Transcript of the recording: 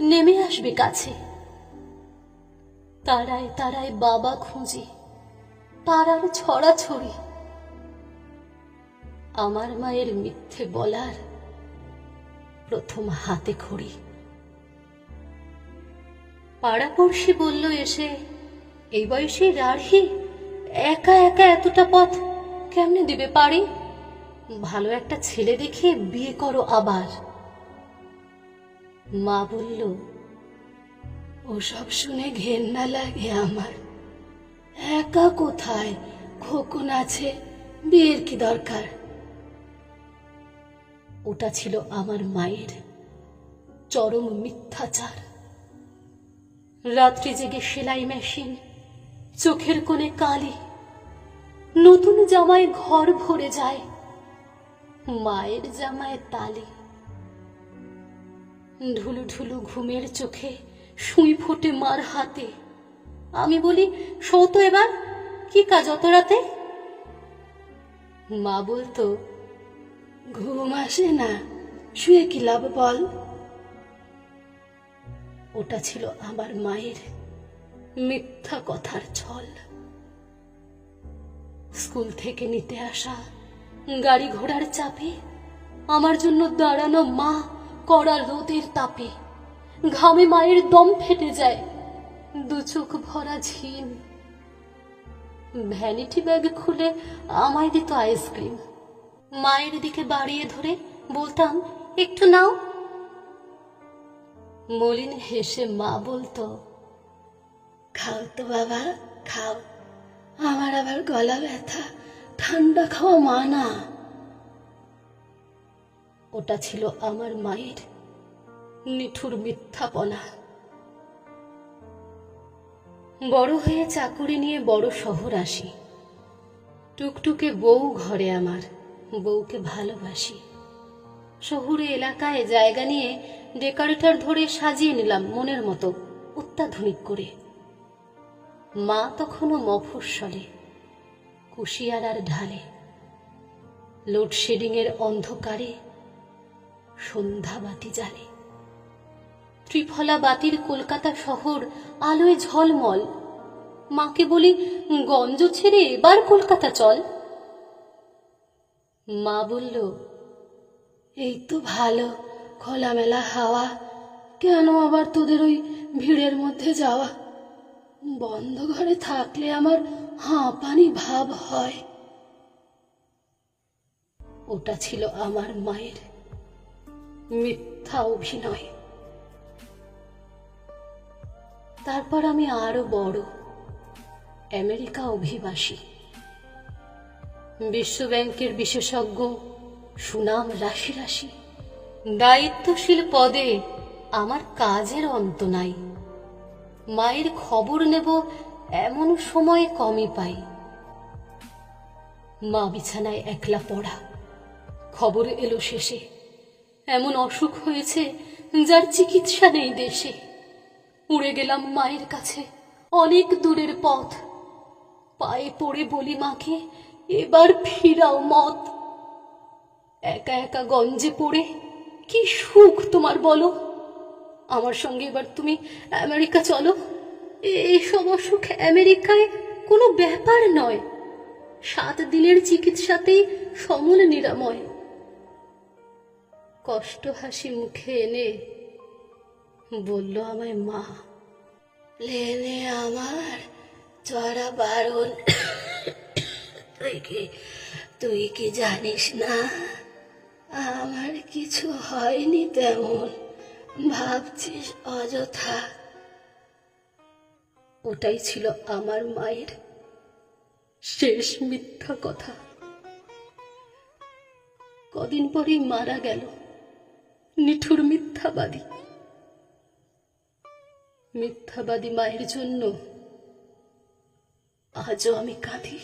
নেমে আসবে কাছে। তারায় তারায় বাবা খুঁজে তারার ছড়াছড়ি। আমার মায়ের মিথ্যে বলার প্রথম হাতে খড়ি। পাড়াপড়শি বলল এসে, এই বয়সে রাঢ়ি, একা একা এতটা পথ কেমনে দিবে পারি ভালো একটা ছেলে দেখে বিয়ে করো আবার। মা বলল, ওসব শুনে ঘেন্না লাগে আমার। একা কোথায়? খোকন আছে বিয়ের কি দরকার? ওটা ছিল আমার মায়ের চরম মিথ্যাচার। রাত্রি জেগে সেলাই মেশিন, চোখের কোণে কালি, নতুন জামায় ঘর ভরে যায়, মায়ের জামায় তালি। ঢুলু ঢুলু ঘুমের চোখে সুই ফোটে মার হাতে। আমি বলি সৌতো এবার, কি কাজ অত রাতে? মা বলতো, ঘুম আসে না, শুয়ে কি লাভ বল? ওটা ছিল আমার মায়ের মিথ্যা কথার ছল। স্কুল থেকে নিতে আসা গাড়ি ঘোড়ার চাপে আমার জন্য দাঁড়ানো মা কড়া রোদের তাপে ঘামে মায়ের দম ফেটে যায়। দু চোখ ভরা ঝিম। ভ্যানিটি ব্যাগ খুলে আমায় দিত আইসক্রিম। মায়ের দিকে বাড়িয়ে ধরে বলতাম, একটু নাও। মলিন হেসে মা বলতো, খাও তো বাবা, খাও। আমার আবার গলা ব্যথা, ঠান্ডা খাওয়া মা না ওটা ছিল আমার মায়ের নিঠুর মিথ্যাপনা বড় হয়ে চাকুরি নিয়ে বড় শহর আসি। টুকটুকে বউ ঘরে আমার, বউকে ভালোবাসি। শহুরে এলাকায় জায়গা নিয়ে ডেকোরেটর ধরে সাজিয়ে নিলাম মনের মতো অত্যাধুনিক করে। মা তখনও মফস্বলে, কুশিয়ারার ঢালে। লোডশেডিংয়ের অন্ধকারে সন্ধ্যাবাতি জ্বালে। ত্রিফলা বাতির কলকাতা শহর, আলোয় ঝলমল। মাকে বলি, গঞ্জ ছেড়ে এবার কলকাতা চল। মা বলল, এই তো ভালো, খোলামেলা হাওয়া। কেন আবার তোদের ওই ভিড়ের মধ্যে যাওয়া? বন্ধ ঘরে থাকলে আমার হাঁপানি ভাব হয়। ওটা ছিল আমার মায়ের মিথ্যা অভিনয়। তারপর আমি আরও বড়। আমেরিকা অভিবাসী। বিশ্ব ব্যাংকের বিশেষজ্ঞ, সুনাম রাশি রাশি। দায়িত্বশীল পদে আমার কাজের অন্ত নাই। মায়ের খবর নেব এমন সময় কমই পাই। মা বিছানায় একলা পড়া। খবর এলো শেষে। এমন অসুখ হয়েছে যার চিকিৎসা নেই দেশে। উড়ে গেলাম মায়ের কাছে। অনেক দূরের পথ। পায়ে পড়ে বলি মাকে, এবার ফিরাও মত একা একা গঞ্জে পড়ে, কি সুখ তোমার বলো। আমার সঙ্গে এবার তুমি আমেরিকা চলো। এইসব অসুখ আমেরিকায় কোনো ব্যাপার নয়। সাত দিনের চিকিৎসাতেই সমূল নিরাময়। কষ্ট হাসি মুখে এনে বলল আমায় মা। লেনে আমার চড়া বারণ তুই কি তুই কি জানিস না? আমার কিছু হয়নি তেমন, ভাবছিস অযথা। ওটাই ছিল আমার মায়ের শেষ মিথ্যা কথা। কদিন পরেই মারা গেল নিঠুর মিথ্যাবাদী। মিথ্যাবাদী মায়ের জন্য আজও আমি কাঁদি।